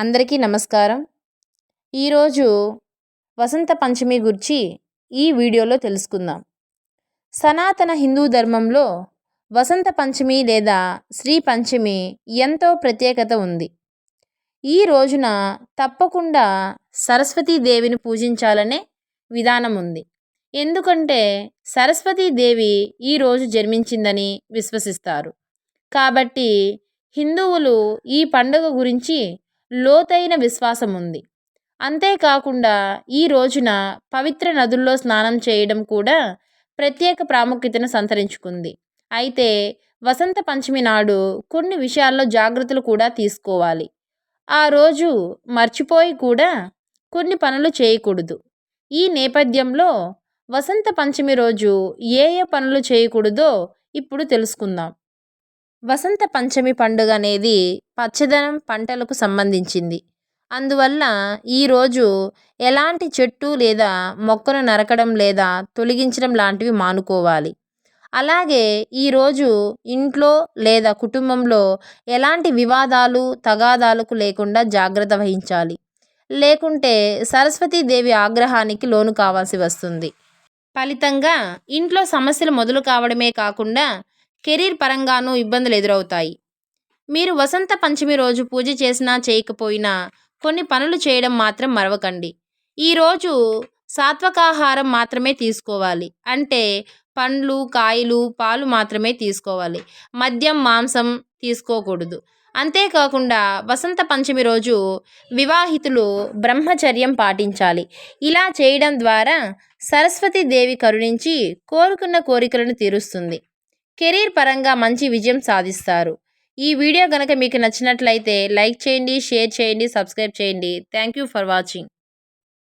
అందరికీ నమస్కారం. ఈరోజు వసంత పంచమి గురించి ఈ వీడియోలో తెలుసుకుందాం. సనాతన హిందూ ధర్మంలో వసంత పంచమి లేదా శ్రీ పంచమి ఎంతో ప్రత్యేకత ఉంది. ఈ రోజున తప్పకుండా సరస్వతీదేవిని పూజించాలనే విధానం ఉంది. ఎందుకంటే సరస్వతీదేవి ఈరోజు జన్మించిందని విశ్వసిస్తారు. కాబట్టి హిందువులు ఈ పండుగ గురించి లోతైన విశ్వాసం ఉంది. అంతేకాకుండా ఈ రోజున పవిత్ర నదుల్లో స్నానం చేయడం కూడా ప్రత్యేక ప్రాముఖ్యతను సంతరించుకుంది. అయితే వసంత పంచమి నాడు కొన్ని విషయాల్లో జాగ్రత్తలు కూడా తీసుకోవాలి. ఆ రోజు మర్చిపోయి కూడా కొన్ని పనులు చేయకూడదు. ఈ నేపథ్యంలో వసంత పంచమి రోజు ఏ ఏ పనులు చేయకూడదో ఇప్పుడు తెలుసుకుందాం. వసంత పంచమి పండుగ అనేది పచ్చదనం పంటలకు సంబంధించింది. అందువల్ల ఈరోజు ఎలాంటి చెట్టు లేదా మొక్కను నరకడం లేదా తొలగించడం లాంటివి మానుకోవాలి. అలాగే ఈరోజు ఇంట్లో లేదా కుటుంబంలో ఎలాంటి వివాదాలు తగాదాలకు లేకుండా జాగ్రత్త వహించాలి. లేకుంటే సరస్వతీదేవి ఆగ్రహానికి లోను కావాల్సి వస్తుంది. ఫలితంగా ఇంట్లో సమస్యలు మొదలు కావడమే కాకుండా కెరీర్ పరంగానూ ఇబ్బందులు ఎదురవుతాయి మీరు వసంత పంచమి రోజు పూజ చేసినా చేయకపోయినా కొన్ని పనులు చేయడం మాత్రం మరవకండి. ఈరోజు సాత్వకాహారం మాత్రమే తీసుకోవాలి. అంటే పండ్లు కాయలు పాలు మాత్రమే తీసుకోవాలి. మద్యం మాంసం తీసుకోకూడదు. అంతేకాకుండా వసంత పంచమి రోజు వివాహితులు బ్రహ్మచర్యం పాటించాలి. ఇలా చేయడం ద్వారా సరస్వతీదేవి కరుణించి కోరుకున్న కోరికలను తీరుస్తుంది. కెరీర్ పరంగా మంచి విజయం సాధిస్తారు. ఈ వీడియో కనుక మీకు నచ్చినట్లయితే లైక్ చేయండి షేర్ చేయండి సబ్స్క్రైబ్ చేయండి. Thank you for watching.